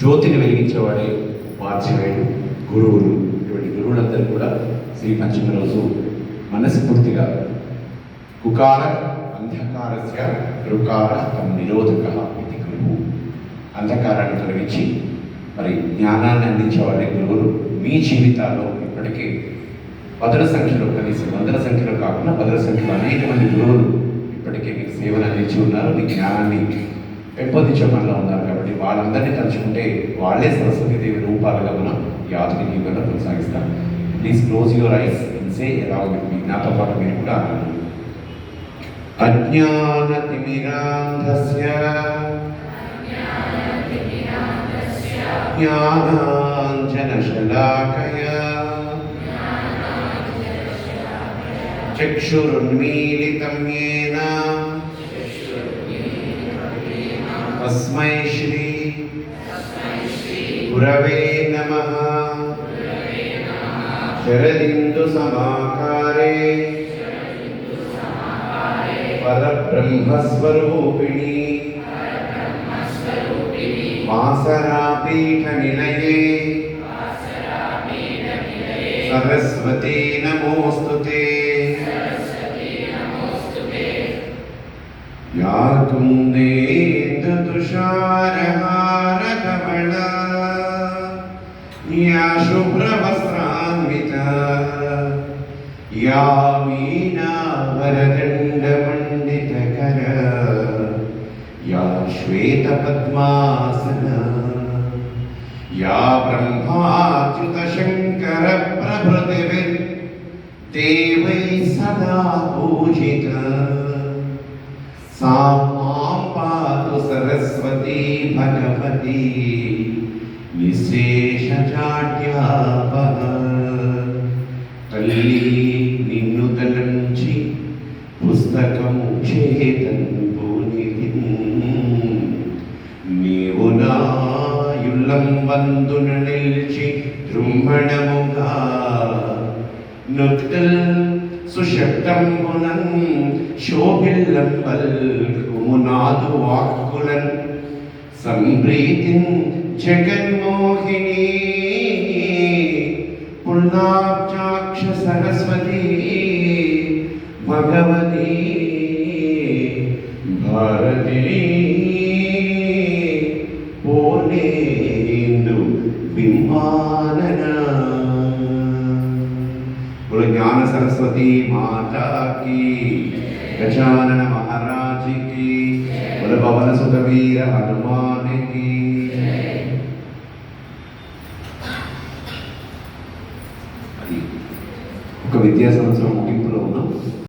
జ్యోతిని వెలిగించేవాడే ఉపాధ్యాయుడు గురువులు. ఇటువంటి గురువులందరూ కూడా శ్రీ పంచమి రోజు మనస్ఫూర్తిగా కుకార అంధకారస్య రుకార నిరోధక ఇది గురువు. అంధకారాన్ని తొలగించి మరి జ్ఞానాన్ని అందించే గురువులు మీ జీవితాల్లో ఇప్పటికీ పదుల సంఖ్యలో కనీసం వందల సంఖ్యలో కాకుండా పదుల సంఖ్యలో అనేక మంది గురువులు ఇప్పటికే మీకు సేవలు అందించి ఉన్నారు. మీ జ్ఞానాన్ని పెంపొందించే పనిలో ఉన్నారు కాబట్టి వాళ్ళందరినీ తలుచుకుంటే వాళ్ళే సరస్వతి దేవి రూపాలుగా మనం ఈ ఆధునిక యుగంలో కొనసాగిస్తాం please close your eyes say ఎలా ఉంది నాతో పాటు మీరు కూడా అజ్ఞానతిమిరాంధస్య జ్ఞానాంజనశలాకయా चक्षुरुन्मीलितं येन తస్మై శ్రీ గురవే నమ. శరదిందు సమాకారే. పరబ్రహ్మస్వరూపిణి. వాసరాపీఠ నిలయే సరస్వతీ నమోస్తుతే. യാതും നേന്ദ തുഷാരഹാരകമള യാ ശുഭ്രവസ്ത്രാൻവിത യാ വീണാവരദണ്ഡമണ്ഡിതകര യാ ശ്വേതപദ്മാസന യാ ബ്രഹ്മാച്യുതശങ്കരപ്രഭൃതിവിർ ദേവൈ സദാ പൂജിത. నిశేషజాడ్యాపహ తల్లి నిన్ను తలంచి పుస్తకం చేతంబునిది నీవు నాయుల్లం వందున నిల్చి దృమ్మణముగా నుక్తల్ సుషక్తంబునం శోభిల్లం పల్కుమునాదు వాక్కులన్ సంప్రీతిన్ జగన్మోహిని భారతి పోలేందు విమానన జ్ఞాన సరస్వతి మాతాకి గజానన మహారాజికి భవన సుఖవీర ఒక విద్యా సంవత్సరం ముగి